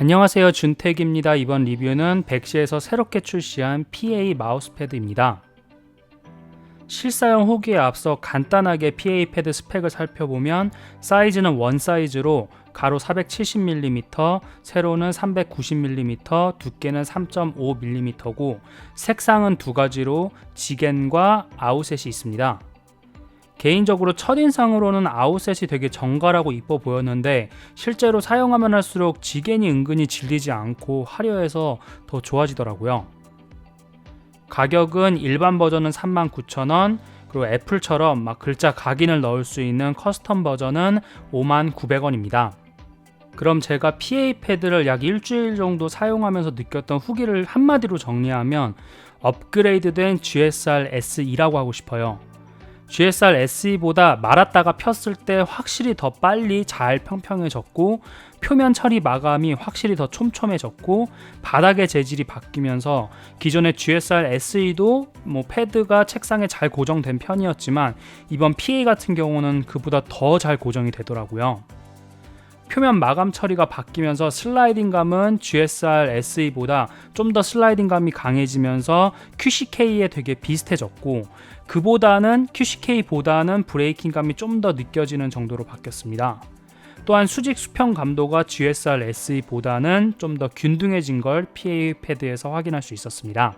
안녕하세요 준택입니다. 이번 리뷰는 백시에서 새롭게 출시한 PA 마우스패드입니다. 실사용 후기에 앞서 간단하게 PA 패드 스펙을 살펴보면 사이즈는 원 사이즈로 가로 470mm, 세로는 390mm, 두께는 3.5mm고 색상은 두 가지로 지겐과 아웃셋이 있습니다. 개인적으로 첫인상으로는 아웃셋이 되게 정갈하고 이뻐 보였는데 실제로 사용하면 할수록 지겐이 은근히 질리지 않고 화려해서 더 좋아지더라고요. 가격은 일반 버전은 39,000원, 그리고 애플처럼 막 글자 각인을 넣을 수 있는 커스텀 버전은 59,900원입니다. 그럼 제가 PA 패드를 약 일주일 정도 사용하면서 느꼈던 후기를 한마디로 정리하면 업그레이드된 GSR S2라고 하고 싶어요. GSR SE보다 말았다가 폈을 때 확실히 더 빨리 잘 평평해졌고 표면 처리 마감이 확실히 더 촘촘해졌고 바닥의 재질이 바뀌면서 기존의 GSR SE도 뭐 패드가 책상에 잘 고정된 편이었지만 이번 PA 같은 경우는 그보다 더 잘 고정이 되더라고요. 표면 마감 처리가 바뀌면서 슬라이딩감은 GSR SE보다 좀 더 슬라이딩감이 강해지면서 QCK에 되게 비슷해졌고 그보다는 QCK보다는 브레이킹감이 좀 더 느껴지는 정도로 바뀌었습니다. 또한 수직 수평 감도가 GSR SE보다는 좀 더 균등해진 걸 PA 패드에서 확인할 수 있었습니다.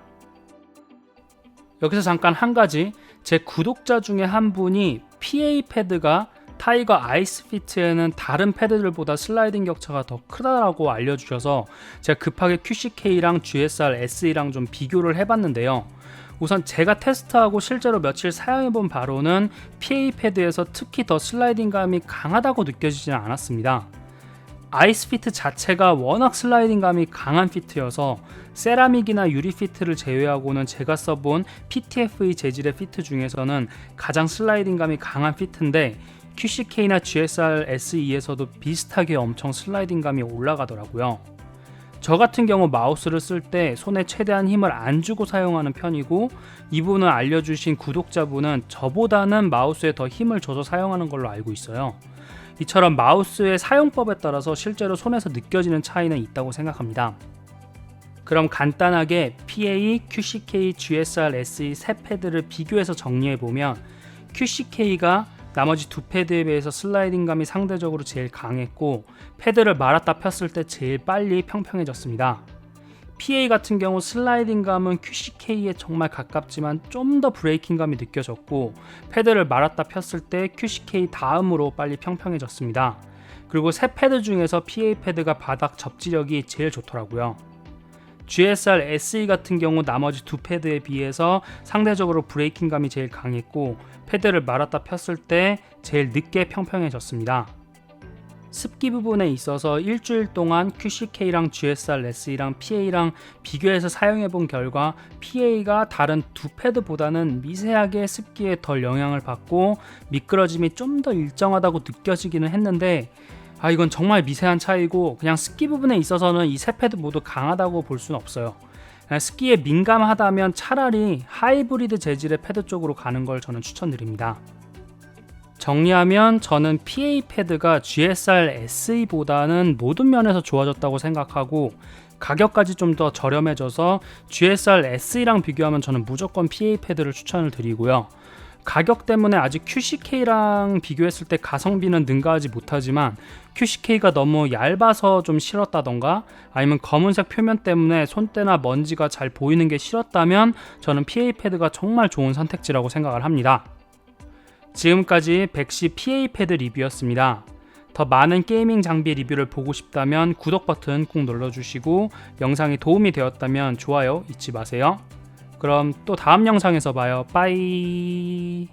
여기서 잠깐 한 가지 제 구독자 중에 한 분이 PA 패드가 타이거 아이스 피트에는 다른 패드들보다 슬라이딩 격차가 더 크다라고 알려주셔서 제가 급하게 QCK랑 GSR SE랑 좀 비교를 해봤는데요. 우선 제가 테스트하고 실제로 며칠 사용해본 바로는 PA 패드에서 특히 더 슬라이딩감이 강하다고 느껴지지는 않았습니다. 아이스 피트 자체가 워낙 슬라이딩감이 강한 피트여서 세라믹이나 유리 피트를 제외하고는 제가 써본 PTFE 재질의 피트 중에서는 가장 슬라이딩감이 강한 피트인데 QCK나 GSR SE에서도 비슷하게 엄청 슬라이딩감이 올라가더라고요. 저 같은 경우 마우스를 쓸 때 손에 최대한 힘을 안 주고 사용하는 편이고 이분은 알려주신 구독자분은 저보다는 마우스에 더 힘을 줘서 사용하는 걸로 알고 있어요. 이처럼 마우스의 사용법에 따라서 실제로 손에서 느껴지는 차이는 있다고 생각합니다. 그럼 간단하게 PA, QCK, GSR, SE 세 패드를 비교해서 정리해 보면 QCK가 나머지 두 패드에 비해서 슬라이딩감이 상대적으로 제일 강했고 패드를 말았다 폈을 때 제일 빨리 평평해졌습니다. PA 같은 경우 슬라이딩감은 QCK에 정말 가깝지만 좀 더 브레이킹감이 느껴졌고 패드를 말았다 폈을 때 QCK 다음으로 빨리 평평해졌습니다. 그리고 새 패드 중에서 PA 패드가 바닥 접지력이 제일 좋더라고요. GSR SE 같은 경우 나머지 두 패드에 비해서 상대적으로 브레이킹감이 제일 강했고 패드를 말았다 폈을 때 제일 늦게 평평해졌습니다. 습기 부분에 있어서 일주일 동안 QCK랑 GSR SE랑 PA랑 비교해서 사용해 본 결과 PA가 다른 두 패드보다는 미세하게 습기에 덜 영향을 받고 미끄러짐이 좀 더 일정하다고 느껴지기는 했는데 아 이건 정말 미세한 차이고 그냥 습기 부분에 있어서는 이 세 패드 모두 강하다고 볼 수는 없어요. 습기에 민감하다면 차라리 하이브리드 재질의 패드 쪽으로 가는 걸 저는 추천드립니다. 정리하면 저는 PA 패드가 GSR SE보다는 모든 면에서 좋아졌다고 생각하고 가격까지 좀 더 저렴해져서 GSR SE랑 비교하면 저는 무조건 PA 패드를 추천을 드리고요. 가격 때문에 아직 QCK랑 비교했을 때 가성비는 능가하지 못하지만 QCK가 너무 얇아서 좀 싫었다던가 아니면 검은색 표면 때문에 손때나 먼지가 잘 보이는 게 싫었다면 저는 PA 패드가 정말 좋은 선택지라고 생각을 합니다. 지금까지 백시 PA 패드 리뷰였습니다. 더 많은 게이밍 장비 리뷰를 보고 싶다면 구독 버튼 꾹 눌러주시고 영상이 도움이 되었다면 좋아요 잊지 마세요. 그럼 또 다음 영상에서 봐요. 빠이.